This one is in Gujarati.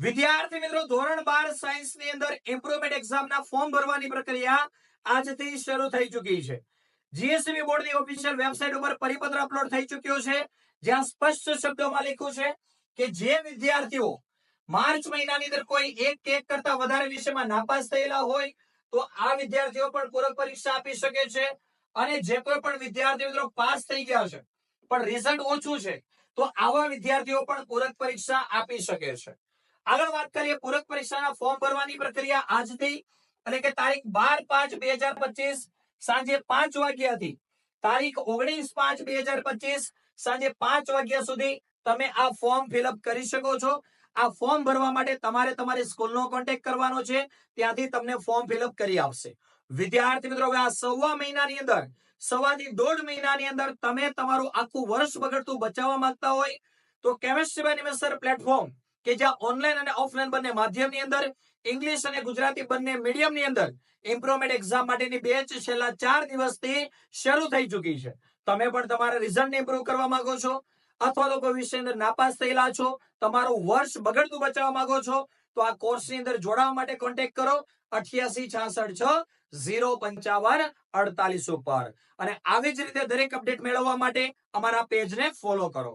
વિદ્યાર્થી મિત્રો, ધોરણ બાર સાયન્સની અંદર ઇમ્પ્રુવમેન્ટ એક્ઝામના ફોર્મ ભરવાની પ્રક્રિયા આજથી શરૂ થઈ ચૂકી છે. જીએસબી બોર્ડની ઓફિશિયલ વેબસાઇટ ઉપર પરિપત્ર અપલોડ થઈ ચૂક્યો છે. જ્યાં સ્પષ્ટ શબ્દોમાં લખ્યું છે કે જે વિદ્યાર્થીઓ માર્ચ મહિનાની અંદર કોઈ એક એક કરતા વધારે વિષયમાં નાપાસ થયેલા હોય, તો આ વિદ્યાર્થીઓ પણ પૂરક પરીક્ષા આપી શકે છે અને જે કોઈ પણ વિદ્યાર્થી મિત્રો પાસ થઈ ગયા છે, પણ રિઝલ્ટ ઓછું છે, તો આવા વિદ્યાર્થીઓ પણ પૂરક પરીક્ષા આપી શકે છે. આગળ વાત કરીએ પૂરક પરીક્ષાના ફોર્મ ભરવાની પ્રક્રિયા આજથી એટલે કે તારીખ બાર પાંચ બે પચીસ સાંજે પાંચ વાગ્યાથી તારીખ ઓગણીસ પાંચ બે સાંજે પાંચ વાગ્યા સુધી તમે આ ફોર્મ ફિલઅપ કરી શકો છો. આ ફોર્મ ભરવા માટે તમારે તમારી સ્કૂલનો કોન્ટેક્ટ કરવાનો છે. ત્યાંથી તમને ફોર્મ ફિલઅપ કરી આવશે વિદ્યાર્થી મિત્રો આ સવા મહિનાની અંદર સવાથી દોઢ મહિનાની અંદર તમે તમારું આખું વર્ષ બગડતું બચાવવા માંગતા હોય તો કેમેસ્ટ્રી એનિમેશન પ્લેટફોર્મ કે જ્યાં ઓનલાઈન અને ઓફલાઈન બંને માધ્યમની અંદર ઇંગ્લિશ અને ગુજરાતી બંને મીડિયમની અંદર ઇમ્પ્રુવમેન્ટ એક્ઝામ માટેની બેચ છેલ્લા ચાર દિવસથી શરૂ થઈ ચૂકી છે. તમે પણ તમારા રિઝલ્ટ ઇમ્પ્રુવ કરવા માંગો છો, અથવા તો કોઈ વિષય અંદર નાપાસ થયેલા છો, તમારું વર્ષ બગડતું બચાવવા માંગો છો, તો આ કોર્સની અંદર જોડાવા માટે કોન્ટેક્ટ કરો, અઠ્યાસી છાસઠ છ, ઝીરો પંચાવન, અડતાલીસ ઉપર. અને આવી જ રીતે દરેક અપડેટ મેળવવા માટે અમારા પેજને ફોલો કરો.